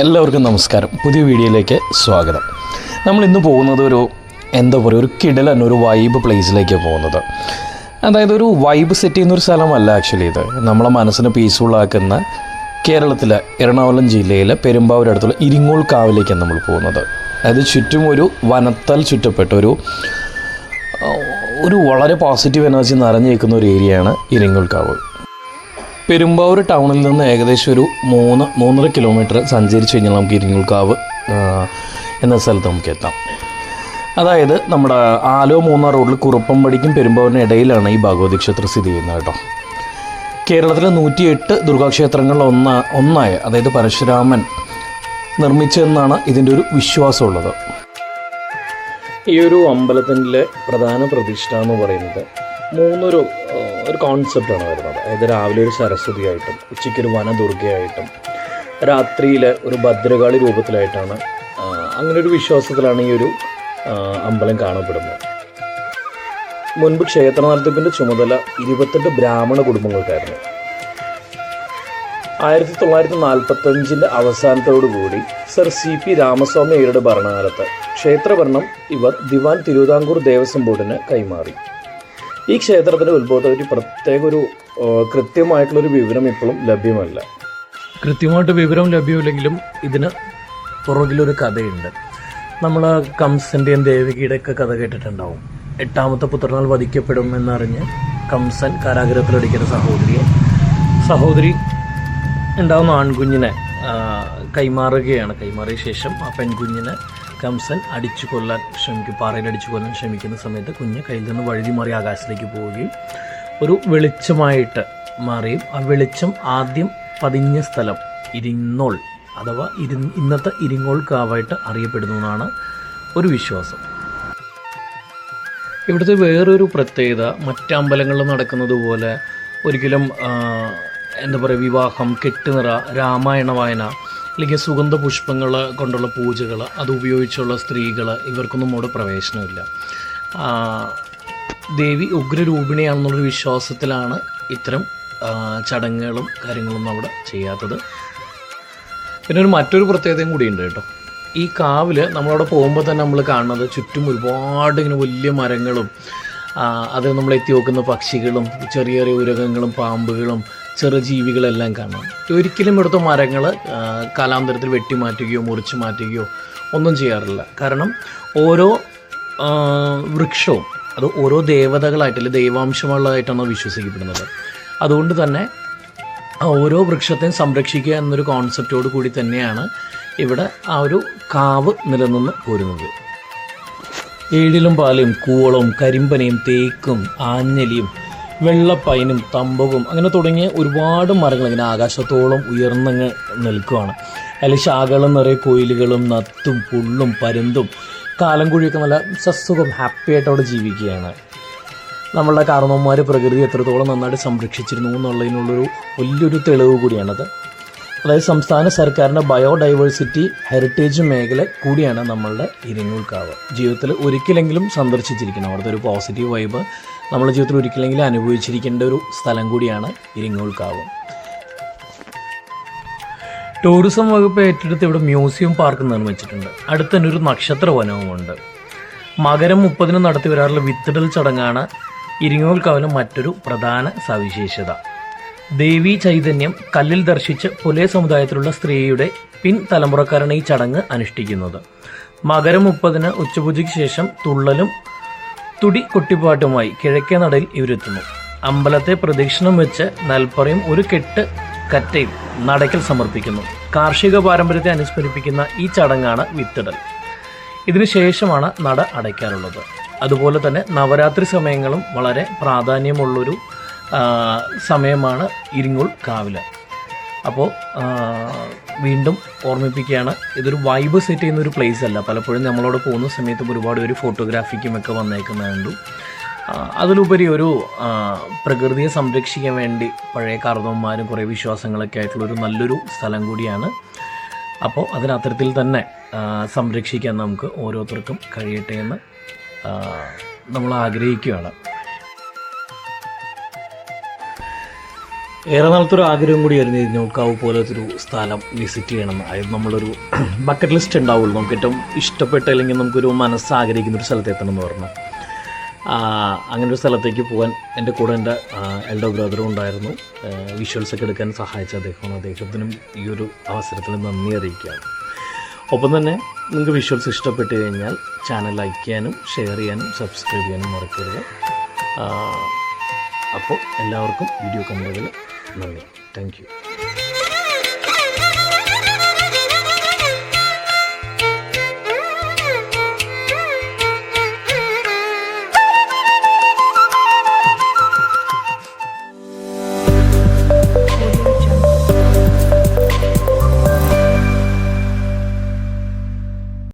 എല്ലാവർക്കും നമസ്കാരം. പുതിയ വീഡിയോയിലേക്ക് സ്വാഗതം. നമ്മൾ ഇന്ന് പോകുന്നത് ഒരു എന്താ പറയുക ഒരു കിടലൻ ഒരു വൈബ് പ്ലേസിലേക്ക് പോകുന്നത്. അതായത് ഒരു വൈബ് സെറ്റ് ചെയ്യുന്ന ഒരു സ്ഥലമല്ല ആക്ച്വലി ഇത്. നമ്മളെ മനസ്സിനെ പീസ്ഫുൾ ആക്കുന്ന കേരളത്തിലെ എറണാകുളം ജില്ലയിലെ പെരുമ്പാവൂർ അടുത്തുള്ള ഇരിങ്ങോൾ കാവിലേക്കാണ് നമ്മൾ പോകുന്നത്. അതായത് ചുറ്റും ഒരു വനത്താൽ ചുറ്റപ്പെട്ട ഒരു ഒരു വളരെ പോസിറ്റീവ് എനർജി നിറഞ്ഞു നിൽക്കുന്ന ഒരു ഏരിയയാണ് ഇരിങ്ങോൾ കാവ്. പെരുമ്പാവൂർ ടൗണിൽ നിന്ന് ഏകദേശം ഒരു മൂന്ന് മൂന്നര കിലോമീറ്റർ സഞ്ചരിച്ച് കഴിഞ്ഞാൽ നമുക്ക് ഇരിങ്ങുൾക്കാവ് എന്ന സ്ഥലത്ത് നമുക്ക് എത്താം. അതായത് നമ്മുടെ ആലോ മൂന്നാർ റോഡിൽ കുറുപ്പമ്പടിക്കും പെരുമ്പാവൂരിന് ഇടയിലാണ് ഈ ഭഗവതി ക്ഷേത്രം സ്ഥിതി ചെയ്യുന്നത് കേട്ടോ. കേരളത്തിലെ നൂറ്റിയെട്ട് ദുർഗാക്ഷേത്രങ്ങളിൽ ഒന്ന ഒന്നായ അതായത് പരശുരാമൻ നിർമ്മിച്ചതെന്നാണ് ഇതിന്റെ ഒരു വിശ്വാസമുള്ളത്. ഈ ഒരു അമ്പലത്തിന്റെ പ്രധാന പ്രതിഷ്ഠ എന്ന് പറയുന്നത് മൂന്നൊരു ഒരു കോൺസെപ്റ്റാണ് വരുന്നത്. അതായത് രാവിലെ ഒരു സരസ്വതിയായിട്ടും ഉച്ചയ്ക്ക് ഒരു വനദുർഗയായിട്ടും രാത്രിയിൽ ഒരു ഭദ്രകാളി രൂപത്തിലായിട്ടാണ് അങ്ങനെ ഒരു വിശ്വാസത്തിലാണ് ഈ ഒരു അമ്പലം കാണപ്പെടുന്നത്. മുൻപ് ക്ഷേത്ര നടത്തിപ്പിന്റെ ചുമതല ഇരുപത്തെട്ട് ബ്രാഹ്മണ കുടുംബങ്ങൾക്കായിരുന്നു. ആയിരത്തി തൊള്ളായിരത്തി നാൽപ്പത്തഞ്ചിന്റെ അവസാനത്തോടുകൂടി സർ സി പി രാമസ്വാമി അയ്യരുടെ ഭരണകാലത്ത് ക്ഷേത്രഭരണം ഇവർ ദിവാൻ തിരുവിതാംകൂർ ദേവസ്വം ബോർഡിന് കൈമാറി. ഈ ക്ഷേത്രത്തിന്റെ ഉത്ഭവത്തെ പറ്റി പ്രത്യേക ഒരു കൃത്യമായിട്ടുള്ളൊരു വിവരം ഇപ്പോഴും ലഭ്യമല്ല. കൃത്യമായിട്ട് വിവരം ലഭ്യമില്ലെങ്കിലും ഇതിന് പുറകിലൊരു കഥയുണ്ട്. നമ്മൾ കംസന്റെയും ദേവികയുടെ ഒക്കെ കഥ കേട്ടിട്ടുണ്ടാവും. എട്ടാമത്തെ പുത്രനാൽ വധിക്കപ്പെടും എന്നറിഞ്ഞ് കംസൻ കാരാഗ്രഹത്തിലടിക്കുന്ന സഹോദരിയെ സഹോദരി ഉണ്ടാവുന്ന ആൺകുഞ്ഞിനെ കൈമാറുകയാണ്. കൈമാറിയ ശേഷം ആ പെൺകുഞ്ഞിനെ കംസൻ അടിച്ചു കൊല്ലാൻ ശ്രമിക്കും പാറയിൽ അടിച്ചു കൊല്ലാൻ ശ്രമിക്കുന്ന സമയത്ത് കുഞ്ഞ് കയ്യിൽ നിന്ന് വഴുതി മാറി ആകാശത്തേക്ക് പോവുകയും ഒരു വെളിച്ചമായിട്ട് മാറിയും. ആ വെളിച്ചം ആദ്യം പതിഞ്ഞ സ്ഥലം ഇരിങ്ങോൾ അഥവാ ഇരി ഇന്നത്തെ ഇരിങ്ങോൾ കാവായിട്ട് അറിയപ്പെടുന്നു എന്നാണ് ഒരു വിശ്വാസം. ഇവിടുത്തെ വേറൊരു പ്രത്യേകത മറ്റമ്പലങ്ങളിൽ നടക്കുന്നത് പോലെ ഒരിക്കലും എന്താ പറയുക വിവാഹം കെട്ടുനിറ രാമായണ വായന അല്ലെങ്കിൽ സുഗന്ധ പുഷ്പങ്ങൾ കൊണ്ടുള്ള പൂജകൾ അത് ഉപയോഗിച്ചുള്ള സ്ത്രീകൾ ഇവർക്കൊന്നും അവിടെ പ്രവേശനമില്ല. ദേവി ഉഗ്രരൂപിണിയാണെന്നുള്ളൊരു വിശ്വാസത്തിലാണ് ഇത്തരം ചടങ്ങുകളും കാര്യങ്ങളൊന്നും അവിടെ ചെയ്യാത്തത്. പിന്നെ ഒരു മറ്റൊരു പ്രത്യേകതയും കൂടിയുണ്ട് കേട്ടോ. ഈ കാവിൽ നമ്മളവിടെ പോകുമ്പോൾ തന്നെ നമ്മൾ കാണുന്നത് ചുറ്റും ഒരുപാട് ഇങ്ങനെ വലിയ മരങ്ങളും അത് നമ്മൾ എത്തി നോക്കുന്ന പക്ഷികളും ചെറിയ ചെറിയ ഉരകങ്ങളും പാമ്പുകളും ചെറുജീവികളെല്ലാം കാണാം. ഒരിക്കലും ഇവിടുത്തെ മരങ്ങൾ കാലാന്തരത്തിൽ വെട്ടിമാറ്റുകയോ മുറിച്ച് മാറ്റുകയോ ഒന്നും ചെയ്യാറില്ല. കാരണം ഓരോ വൃക്ഷവും അത് ഓരോ ദേവതകളായിട്ട് അല്ലെങ്കിൽ ദൈവാംശമുള്ളതായിട്ടാണ് വിശ്വസിക്കപ്പെടുന്നത്. അതുകൊണ്ട് തന്നെ ഓരോ വൃക്ഷത്തെയും സംരക്ഷിക്കുക എന്നൊരു കോൺസെപ്റ്റോട് കൂടി തന്നെയാണ് ഇവിടെ ആ ഒരു കാവ് നിലനിന്ന് പോരുന്നത്. ഏഴിലും പാലും കൂവളവും കരിമ്പനയും തേക്കും ആഞ്ഞലിയും വെള്ളപ്പൈനും തമ്പകും അങ്ങനെ തുടങ്ങിയ ഒരുപാട് മരങ്ങൾ ഇങ്ങനെ ആകാശത്തോളം ഉയർന്നങ്ങ് നിൽക്കുകയാണ് അതിൽ ശാഖകളും നിറയെ കോയിലുകളും നത്തും പുള്ളും പരുന്തും കാലം കുഴിയൊക്കെ നല്ല സസുഖം ഹാപ്പി ആയിട്ട് അവിടെ ജീവിക്കുകയാണ്. നമ്മളുടെ കാരണവന്മാർ പ്രകൃതി എത്രത്തോളം നന്നായിട്ട് സംരക്ഷിച്ചിരുന്നു എന്നുള്ളതിനുള്ളൊരു വലിയൊരു തെളിവ് കൂടിയാണത്. അതായത് സംസ്ഥാന സർക്കാരിന്റെ ബയോഡൈവേഴ്സിറ്റി ഹെറിറ്റേജ് മേഖല കൂടിയാണ് നമ്മളുടെ ഇരിങ്ങൂർക്കാവ് ജീവിതത്തിൽ ഒരിക്കലെങ്കിലും സന്ദർശിച്ചിരിക്കണം. അവിടുത്തെ ഒരു പോസിറ്റീവ് വൈബ് നമ്മുടെ ജീവിതത്തിൽ ഒരിക്കലെങ്കിലും അനുഭവിച്ചിരിക്കേണ്ട ഒരു സ്ഥലം കൂടിയാണ് ഇരിങ്ങൂർക്കാവ് ടൂറിസം വകുപ്പ് ഏറ്റെടുത്ത് ഇവിടെ മ്യൂസിയം പാർക്ക് നിർമ്മിച്ചിട്ടുണ്ട്. അടുത്ത് തന്നെ ഒരു നക്ഷത്ര വനവുമുണ്ട് മകരം മുപ്പതിന് നടത്തി വരാറുള്ള വിത്തിടൽ ചടങ്ങാണ് ഇരിങ്ങോൽക്കാവിലെ മറ്റൊരു പ്രധാന സവിശേഷത. ദേവി ചൈതന്യം കല്ലിൽ ദർശിച്ച് പുലേ സമുദായത്തിലുള്ള സ്ത്രീയുടെ പിൻ തലമുറക്കാരാണ് ഈ ചടങ്ങ് അനുഷ്ഠിക്കുന്നത്. മകരം മുപ്പതിന് ഉച്ചപൂജയ്ക്ക് ശേഷം തുള്ളലും തുടി കൊട്ടിപ്പാട്ടുമായി കിഴക്കേ നടയിൽ ഇവരെത്തുന്നു. അമ്പലത്തെ പ്രദക്ഷിണം വെച്ച് നൽപ്പറയും ഒരു കെട്ട് കറ്റയും നടയ്ക്കൽ സമർപ്പിക്കുന്നു. കാർഷിക പാരമ്പര്യത്തെ അനുസ്മരിപ്പിക്കുന്ന ഈ ചടങ്ങാണ് വിത്തിടൽ. ഇതിനുശേഷമാണ് നട അടയ്ക്കാറുള്ളത്. അതുപോലെ തന്നെ നവരാത്രി സമയങ്ങളും വളരെ പ്രാധാന്യമുള്ളൊരു സമയമാണ് ഇരിങ്ങൂൾ കാവിൽ. അപ്പോൾ വീണ്ടും ഓർമ്മിപ്പിക്കുകയാണ് ഇതൊരു വൈബ് സെറ്റ് ചെയ്യുന്ന ഒരു പ്ലേസ് അല്ല. പലപ്പോഴും നമ്മളോട് പോകുന്ന സമയത്തും ഒരുപാട് പേര് ഫോട്ടോഗ്രാഫിക്കും ഒക്കെ വന്നേക്കുന്നത് അതിലുപരി ഒരു പ്രകൃതിയെ സംരക്ഷിക്കാൻ വേണ്ടി പഴയ കാർന്നവന്മാരും കുറേ വിശ്വാസങ്ങളൊക്കെ ആയിട്ടുള്ള ഒരു നല്ലൊരു സ്ഥലം കൂടിയാണ്. അപ്പോൾ അതിനത്തരത്തിൽ തന്നെ സംരക്ഷിക്കാൻ നമുക്ക് ഓരോരുത്തർക്കും കഴിയട്ടെ എന്ന് നമ്മൾ ആഗ്രഹിക്കുകയാണ്. ഏറെ നാളത്തെ ഒരു ആഗ്രഹം കൂടിയായിരുന്നു ഇരിഞ്ഞൂക്കാവ് പോലത്തെ ഒരു സ്ഥലം വിസിറ്റ് ചെയ്യണം. അതായത് നമ്മളൊരു ബക്കറ്റ് ലിസ്റ്റ് ഉണ്ടാവുള്ളൂ. നമുക്ക് ഏറ്റവും ഇഷ്ടപ്പെട്ട അല്ലെങ്കിൽ നമുക്കൊരു മനസ്സ് ആഗ്രഹിക്കുന്ന ഒരു സ്ഥലത്ത് എത്തണം എന്ന് പറഞ്ഞു. അങ്ങനെ ഒരു സ്ഥലത്തേക്ക് പോകാൻ എന്റെ കൂടെ എന്റെ എൽഡർ ബ്രദറും ഉണ്ടായിരുന്നു. വിഷ്വൽസൊക്കെ എടുക്കാൻ സഹായിച്ച അദ്ദേഹമാണ് അദ്ദേഹത്തിനും ഈ ഒരു അവസരത്തിൽ നന്ദി അറിയിക്കുകയാണ്. ഒപ്പം തന്നെ നിങ്ങൾക്ക് വിഷ്വൽസ് ഇഷ്ടപ്പെട്ട് കഴിഞ്ഞാൽ ചാനൽ ലൈക്ക് ചെയ്യാനും ഷെയർ ചെയ്യാനും സബ്സ്ക്രൈബ് ചെയ്യാനും മറക്കരുത്. അപ്പോൾ എല്ലാവർക്കും വീഡിയോ കണ്ടതിൽ No. Thank you.